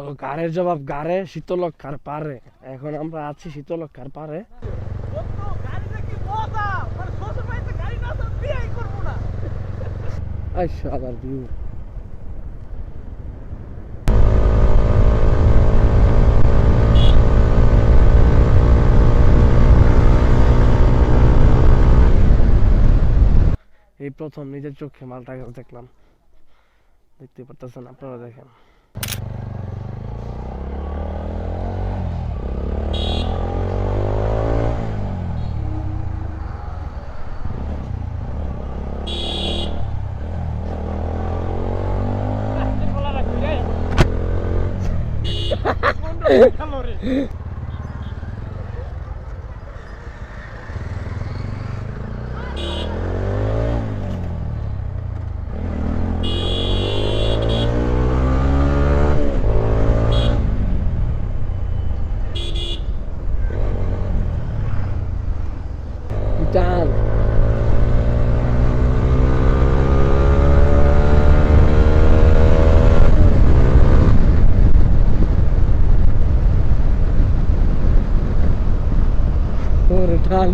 তো গাড়ের জবাব গাড়ে শীতলক্ষার পারে? এখন আমরা আছি শীতলক্ষার পারে। এই প্রথম নিজের চোখে মালটা দেখলাম। দেখতে পারতেছেন, আপনারা দেখেন বলা রাখবি রে। কোনটা দেখাল রে? টান ওরে টান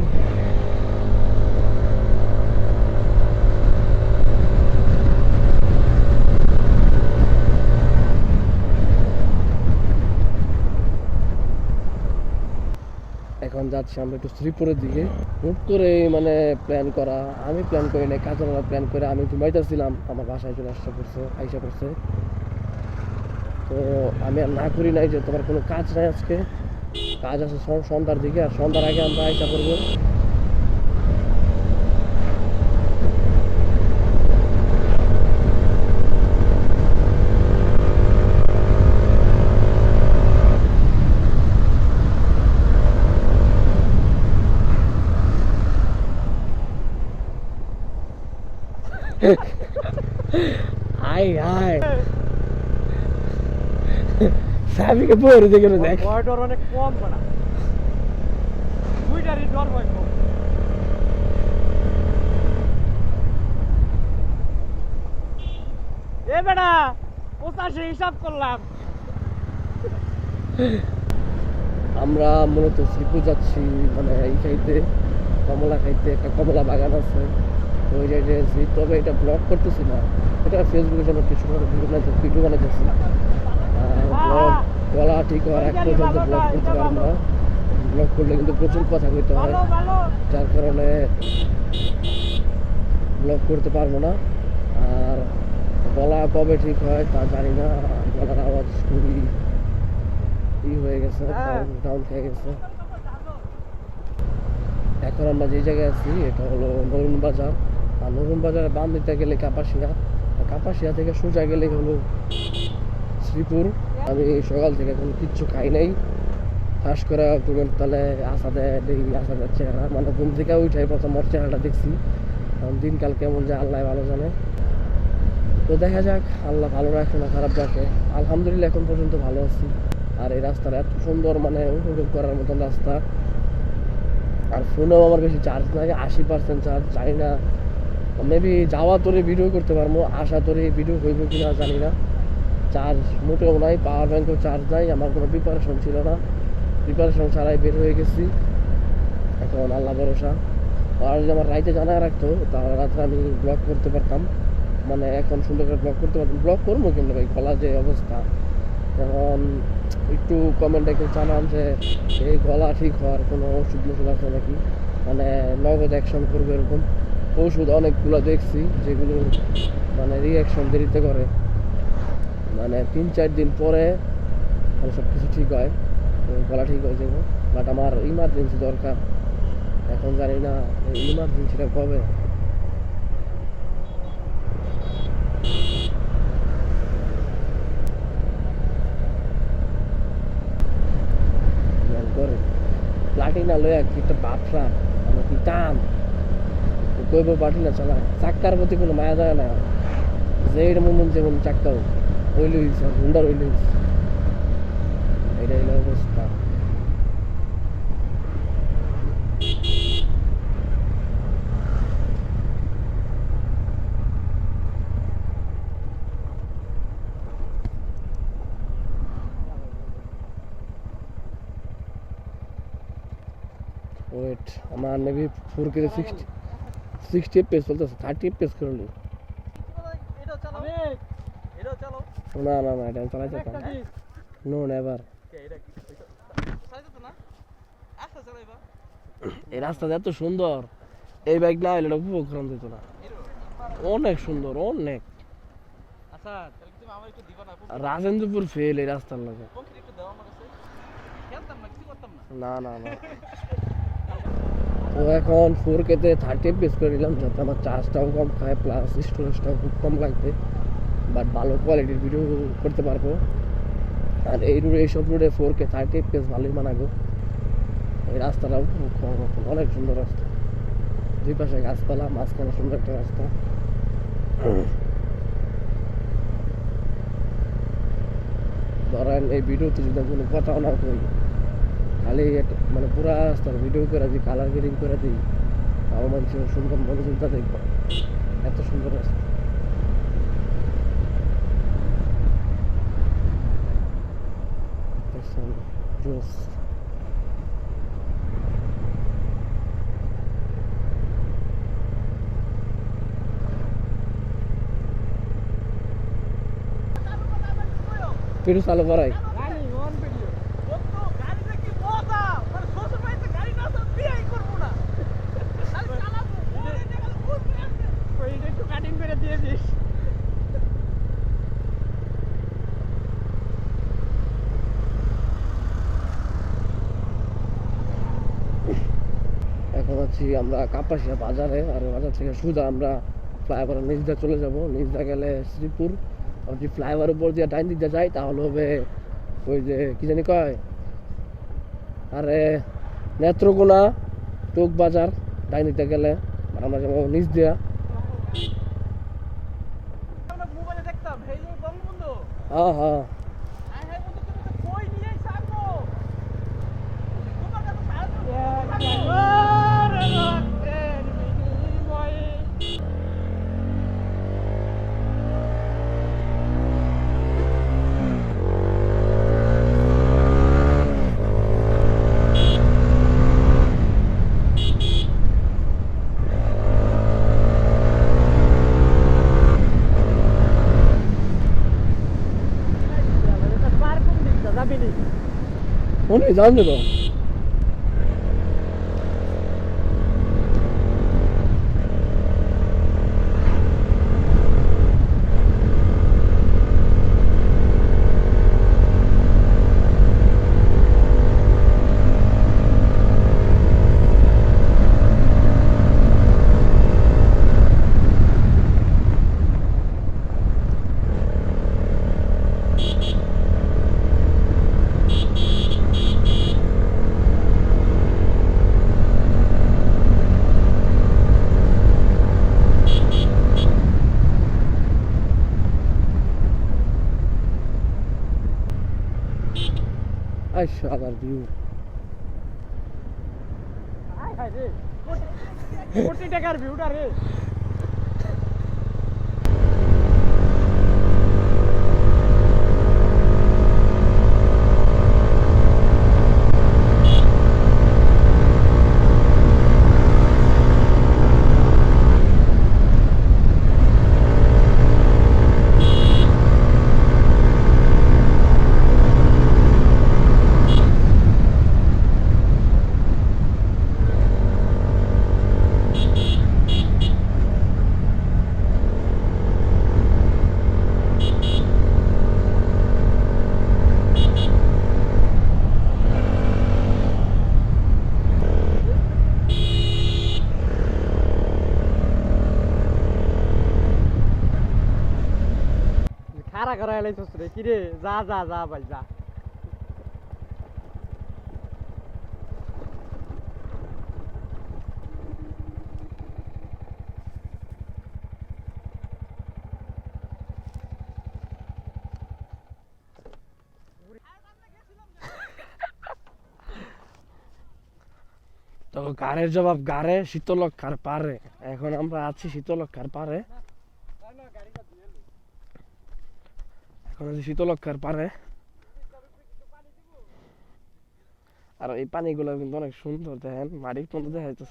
এখন যাচ্ছি আমরা একটু শ্রীপুরের দিকে। হুট করে মানে প্ল্যান করা, আমি প্ল্যান করি নাই, কাজের প্ল্যান করে আমি ঘুমাইতেছিলাম, আমার বাসায় চলে আসতে করছে আইসা করছে তো আমি আর না করি নাই যে তোমার কোনো কাজ নাই আজকে। কাজ আছে সন- সন্ধ্যার দিকে আর সন্ধ্যার আগে আমরা আইসা করব আই আই সাবিকে পরে দেখে। দেখ ডর অনেক কম বাড়া। দুইটারই ডর ভয় কম। এ বেটা পঁচাশি হিসাব করলাম। আমরা মূলত শ্রীপুর যাচ্ছি মানে এই খাইতে কমলা খাইতে একটা কমলা বাগান আছে। ওই জায়গায় যাচ্ছি তবে এটা ব্লগ করতেছি না। এটা ফেসবুকে জন্য কিছু ভিডিও বানাতে ভিডিও বানাইতেছি ব্লগ গলা ঠিক হওয়ার এক পর্যন্ত ব্লগ করতে পারব না। ব্লগ করলে কিন্তু প্রচুর কথা কইতে হয়। যার কারণে ব্লগ করতে পারব না। আর গলা কবে ঠিক হয় তা জানি না। গলার আওয়াজ খুবই ই হয়ে গেছে হ্যাঁ। ডাউন খেয়ে গেছে। এখন আমরা যে জায়গায় আছি এটা হলো নরুন বাজার। আর নরুন বাজারে বাম দিতে গেলে কাপাসিয়া। কাপাসিয়া থেকে সোজা গেলে হলো শ্রীপুর। আমি সকাল থেকে কোনো কিচ্ছু খাই নাই। ফাঁস করে ঘুমের তালে আসাদে দেখি আসাদের চেহারা। মানে ঘুম থেকে উঠে প্রথম ওর চেহারাটা দেখছি। দিনকাল কেমন যায় আল্লাহ ভালো জানে। তো দেখা যাক, আল্লাহ ভালো রাখে না খারাপ রাখে। আলহামদুলিল্লাহ এখন পর্যন্ত ভালো আছি। আর এই রাস্তাটা এত সুন্দর মানে উপভোগ করার মতন রাস্তা। আর ফোনেও আমার বেশি চার্জ নাই, আশি পার্সেন্ট চার্জ জানি না। মেবি যাওয়া তোরে ভিডিও করতে পারব আসা তোরে ভিডিও হইব কিনা জানি না। চার্জ, মোটেও নাই পাওয়ার ব্যাঙ্কেও চার্জ নাই, আমার কোনো প্রিপারেশন ছিল না। প্রিপারেশন ছাড়াই বের হয়ে গেছি। এখন আল্লাহ ভরসা। আর যদি আমার রাইতে জানা রাখতো, তাহলে রাত্রে আমি ব্লগ করতে পারতাম। মানে এখন সুন্দর করে ব্লগ করতে পারতাম। ব্লগ করব কিন্তু ভাই, গলা যে অবস্থা। যেমন একটু কমেন্টে কেউ জানান যে, এই গলা ঠিক হওয়ার কোনো ওষুধ মষুধ আছে নাকি? মানে নগদ অ্যাকশন করবে এরকম। ওষুধ অনেকগুলো দেখছি, যেগুলো মানে রিয়াকশন দেরিতে করে। মানে তিন, চার দিন পরে সব কিছু ঠিক হয় গলা ঠিক হয়ে যাব। বাট আমার ইমার্জেন্সি দরকার। এখন জানি না ইমার্জেন্সিটা কবে? প্লাটিনা লইয়া কি একটা বাপসা মানে কি টান? কইব প্লাটিনা চালায়। চাক্কার প্রতি কোনো মায়া যায় না। যে মন যেমন চাক্কাও। ওই লইস হুন্ডার ওই লইস এটা হইল অবস্থা ওয়েট আমার নেবি four K sixty sixty F P S চলতেছে থার্টি এফ পেস করে নিই না না না এটা আমি চালাইতে পারতাম নো? নেভার এই রাস্তাটা এত সুন্দর। এই বাইক না হলে উপভোগ করান যেত না। অনেক সুন্দর অনেক। আচ্ছা তাহলে তুমি আমার একটু দিবা না? আর রাজেন্দ্রপুর ফেল এই রাস্তার লাগে। না না। না না না। তো এখন ফোর কেতে থার্টি পিস করে নিলাম যাতে আমার চার্জটাও কম খায় প্লাস স্টোরেজটাও খুব কম লাগবে। বাট ভালো কোয়ালিটির ভিডিও করতে পারব। আর এই রোডে এইসব রোডে ফোর কে থার্টি এফ ভালোই মানাবো এই রাস্তাটাও অনেক সুন্দর রাস্তা। দুই পাশে গাছপালা, মাঝখানে সুন্দর একটা রাস্তা। ধরেন এই ভিডিওতে যদি কোনো কথাও না কই, খালি মানে পুরা রাস্তার ভিডিও করে দিই কালার গ্রেডিং করে দিই, তাও মানুষের সুন্দর মনোযোগটা দেখব। এত সুন্দর রাস্তা দেখছেন, জোস পেরু চালু করাই গাড়ি অন ভিডিও বন্ধু গাড়িতে কি মজা মানে শ্বশুর বাড়িতে গাড়ি না তো বিয়েই করব না খালি চালাবো ওরে দেখলে ঘুরবে আসবে ওই একটু কাটিং করে দিয়ে দিস। এখন আছি আমরা কাপাসিয়া বাজারে আর বাজার থেকে সোজা আমরা ফ্লাইওভারের নিচ দিয়ে চলে যাব। নিচ দিয়ে গেলে শ্রীপুর। যদি ফ্লাইওভার উপর দিয়ে ডাইন দিতে দিয়ে যাই তাহলে হবে ওই যে কি জানি কয়? আরে নেত্রকোনা টোক বাজার ডাইন দিতে গেলে আমরা যাব নিচ দিয়া। হ্যাঁ হ্যাঁ আই হাই বন্ধু তুমি তো কই নিয়ে সারবো তোমার কাছে সাহায্য আরে রক্তে বিনিময়ে মনে জানবে তো আই সাদার ভিউ কোটি টাকার ভিউটা রে খারা করা এলাইছস রে কি রে যা যা যা ভাই, যা। তো গাড়ের জবাব গাড়ে শীতলক্ষার পারে। এখন আমরা আছি শীতলক্ষার পারে। এখন আছি শীতলক্ষার পারে আর এই পানিগুলো কিন্তু অনেক সুন্দর দেখেন মাটির মতো দেখা যাচ্ছে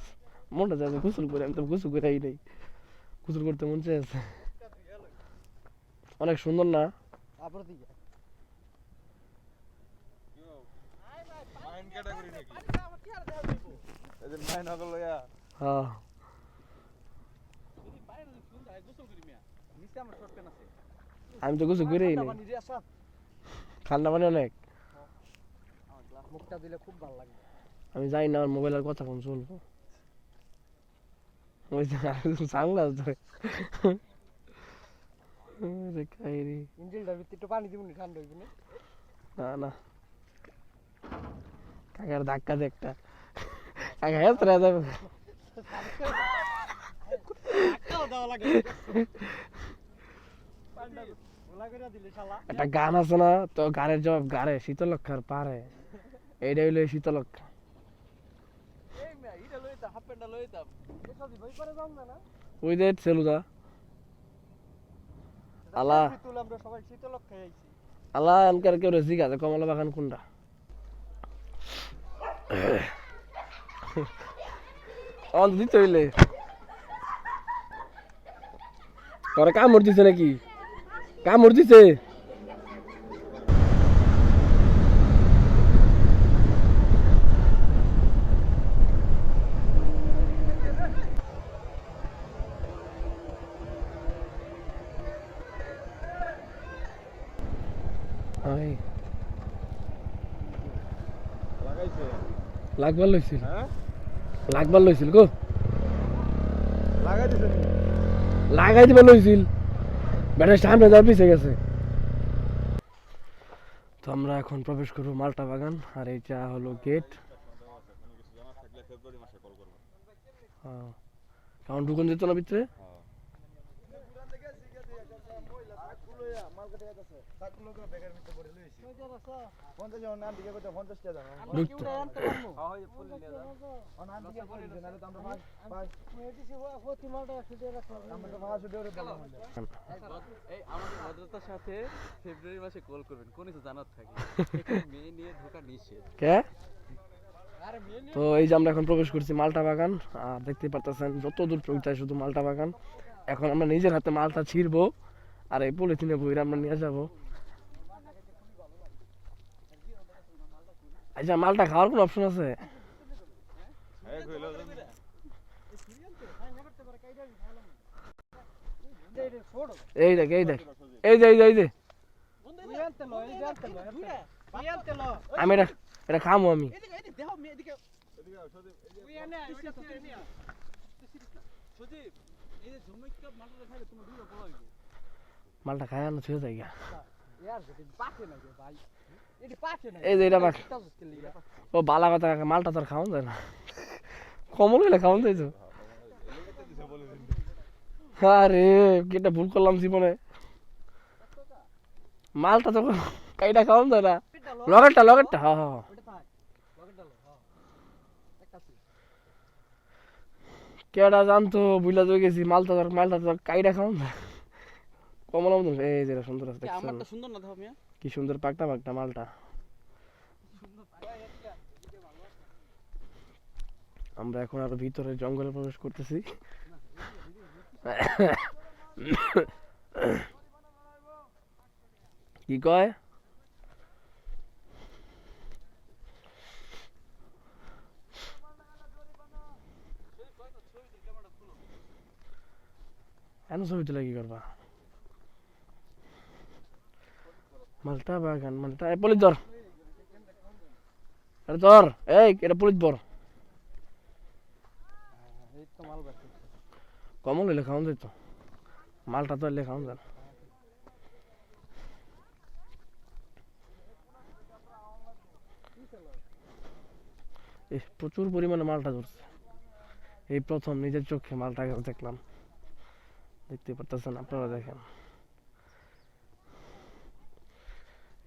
মনটা যাচ্ছে গোসল করে আমি তো গোসল করে আই নাই। গোসল করতে মন চাইছে অনেক সুন্দর না? হ্যাঁ আমি তো গোসল করেই নাই পানি দিয়ে আসা। ঠান্ডা পানি অনেক। মুখটা দিলে খুব ভালো লাগে। আমি জানি না আমার মোবাইলের কথা কোন ওই ভিতরে একটু পানি দিবনি ঠান্ডা হইবে না? না না। কাকার ধাক্কা দে একটা। কাকা হেস রে যাবে ধাক্কাও দেওয়া লাগে। একটা গান আছে না তো গানের জবাব গারে শীতলক্ষার পারে। এইটা হইল শীতলক্ষা ওই সেলুদা। আলা আল্লাহ। আনকার কেউ কমলা বাগান কোনটা। অন্ত দিতে হইলে। তোরা কামড় দিছে নাকি? কামড় দিছে। লাগবার লইছিল। হ্যাঁ? লাগবার লইছিল গো। লাগাই দিবার লইছিল। ব্যাটার সামনে যাওয়ার পিছিয়ে গেছে। তো আমরা এখন প্রবেশ করব মালটা বাগান আর এইটা হলো গেট করব। কারণ ঢুকুন যেত না ভিতরে। মাসে কল করবেন কোন জানার থাকে নিষেধ তো এই যে আমরা এখন প্রবেশ করছি মালটা বাগান, আর দেখতে পারতেছেন যত দূর চোখ যায় শুধু মালটা বাগান। এখন আমরা নিজের হাতে মালটা ছিঁড়বো। আর এই পলিথিনে বইরে আমরা নিয়ে যাব। আচ্ছা মালটা খাওয়ার কোনো অপশন আছে? এই দেখ এই দেখ, এই যে এই যে আমি এটা এটা খামো আমি। মালটা খায় না ছুঁয়ে যায় এই যে এটা পাক ও বালা কথা মালটা তোর খাওয়ান যায় না। কমল হইলে খাওয়ান যায় তো। আরে কিটা ভুল করলাম জীবনে। মালটা তো কাইটা খাওয়ান যায় না। লগেরটা লগেরটা হ্যাঁ হ্যাঁ কেডা জানতো বুঝলা তো গেছি মালটা তোর মালটা তোর কাইটা খাওয়ান যায় কমলা মতন এই যে এটা সুন্দর আছে? আমারটা সুন্দর না দাও মিয়া কি সুন্দর পাকটা পাকটা মালটা। আমরা এখন আরও ভিতরে জঙ্গলে প্রবেশ করতেছি। কি কয়? এন ছবি তুলে কি করবা? মালটা বাগান, মালটা। এ পুলিশ ধর আরে ধর এই, এটা পুলিশ মালটা তো প্রচুর পরিমাণে মালটা ধরছে এই প্রথম নিজের চোখে মালটা দেখলাম। দেখতে পারতেছেন, আপনারা দেখেন।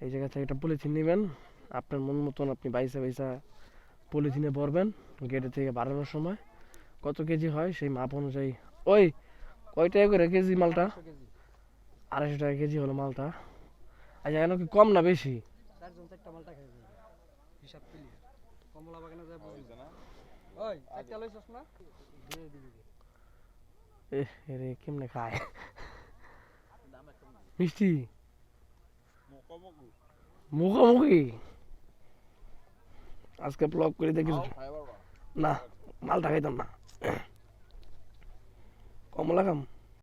এই জায়গা থেকে একটা পলিথিন নেবেন। আপনার মন মতন আপনি বাইসা বাইসা পলিথিনে ভরবেন গেটে থেকে বাড়ানোর সময়। কত কেজি হয় সেই মাপ অনুযায়ী। ওই, কয় টাকা করে কেজি মালটা? আড়াইশো টাকা কেজি হলো মালটা। আচ্ছা কেন কি কম না বেশি? কেমনে খায়? মিষ্টি? মুখোমুখি? আজকে ব্লগ করে দেখিস। না মালটা খাইতাম না। কমলা খাম।